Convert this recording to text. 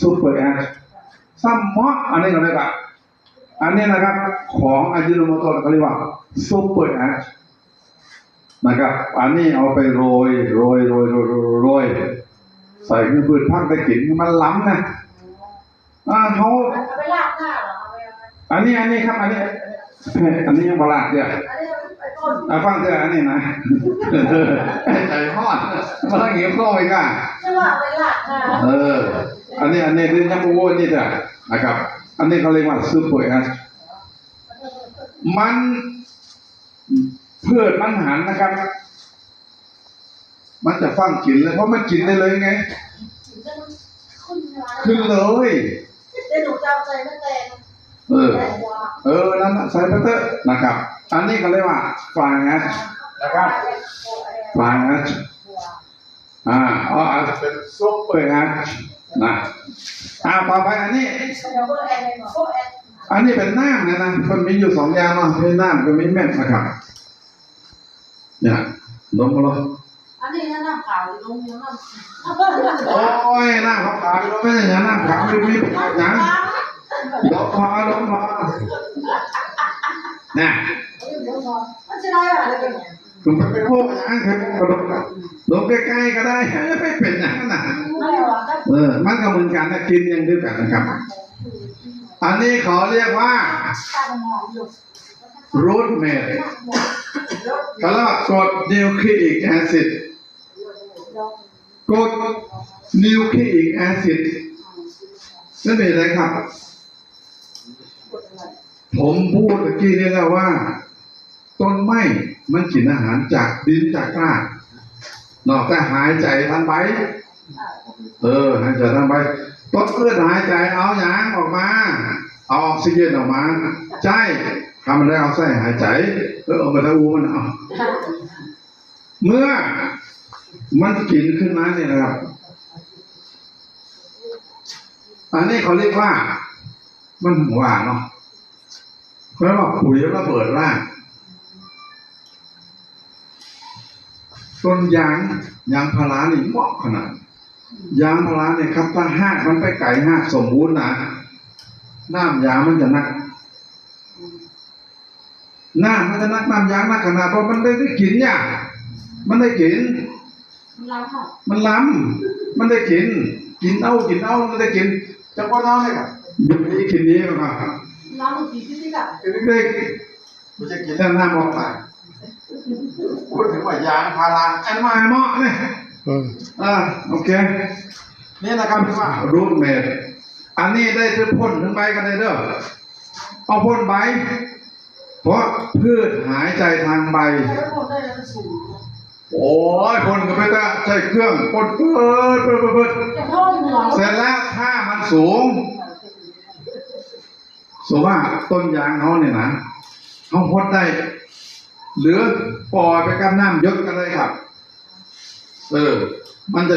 ซูเปอร์แอชซัมมออันนี้ก็เรียกว่าอันนี้นะครับของอายุโนโมโตะเขาเรียกว่าซูเปอร์แอชนะครับ อันนี้เอาไปโรยโรยโรยโรยโรยโรยใส่เพื่อพืชพักได้กลิ่นมันล้ำนะอ่าเขาเอาไปลากหน้าเหรอเอาไปเอาไปอันนี้อันนี้ครับ อันนี้อันนี้ยังบลาดเนี่ยอันนี้ไปต้นอะฟังเถอะอันนี้นะใจฮอดมาตั้งเงี้ยโคอีกอะใช่ว่าเอาไปลากหน้าเออ อันนี้อันนี้เรื่องยังบูนี่เถอะนะครับ อันนี้เขาเรียกว่าซูเปอร์แอชมันพืชมันหันนะครับ มันจะฟังกินเลยเพราะมันกินได้เลยไงขึ้นมาขึ้นเลยเดี๋ยวหนูจะเอาใจแม่แตงเออแตงกวาเออ นั่นน่ะใส่ไปเถอะนะครับ อันนี้เขาเรียกว่าฟลายแอชนะครับฟลายแอชอ่าอ๋ออาจจะเป็นซุปเปอร์แอช นะอ่าต่อไปอันนี้เดี๋ยวเบอร์แอนเลยเบอร์แอนอันนี้เป็นน้ำนะนะมันมีอยู่สองอย่างเนาะมีน้ำกับมีเม็ดนะครับเนี่ยลงมาลงอันนี้นะน้ำขาวลงยังน้ำโอ้ยน้ำขาวๆอยู่ไม่ใช่อย่างน้ำขาวไม่มีอย่างลงพอลงพอน่ะ มันจะได้อะไรกัน เนี่ยคุณไปโค้งอย่างนั้นครับลงลงใกล้ๆก็ได้ไม่เป็นอย่างนั้นนะไม่หรอกเออ มันก็เหมือนกันนะกินอย่างเดียวกันนะครับ อันนี้เขาเรียกว่าข้าวหอมอยู่รูทเมดเขาเรียกว่ากรดนิวคลีอิกแอซิดกรดนิวคลีอิกแอซิดนั่นเป็นอะไรครับ ผมพูดเมื่อกี้นี่แล้วว่า ต้นไม้มันกินอาหารจากดินจากรากนอกจากหายใจทางใบเออหายใจทางใบต้นพืชหายใจเอาหยางออกมา เอาออกซิเจนออกมา ใช่ทำมันได้เอาใส่หายใจเออเอาไปทางอูมันเอาเมื่อมันกินขึ้นมาเนี่ยนะครับ อันนี้เขาเรียกว่า มันหวาเนาะเขาเรียกว่าปุ๋ยระเบิดร่าง ต้นยางยางพารานี่เหมาะขนาด ยางพาราเนี่ยครับ ถ้าหากมันไปไก่หากสมบูรณ์นะน้ำยางมันจะนักน้ำมันจะนักน้ำยางนักขนาดเพราะมันได้ได้กินอย่างมันได้กินมันล้ำหอมมันล้ำมันได้กิน กินเอากินเอามันได้กินจังหวะน้อยเลยครับอยู่นี้กินนี้มาครับล้ำมันกี่ที่ที่กับเด็กๆมันจะกินแล้วน้ำออกไป พูดถึงว่ายางพาราอันมาเหมาะเนี่ยอืมอ่าโอเค นี่นะครับที่ว่ารูทเมดอันนี้ได้ถึงพ่นถึงใบกันเลยเด้อเอาพ่นใบ เพราะพืชหายใจทางใบแล้วคนได้แล้วมันสูงโอ้ยพ่นก็ไม่ได้ใช้เครื่องพ่นเปิดเปิดเปิดเปิดจะห้องหัวเสร็จแล้วถ้ามันสูงสมมติว่าต้นยางเขาเนี่ยนะเขาพ่นได้ หรือปล่อยไปกับน้ำยศกันเลยครับ เออ มันจะ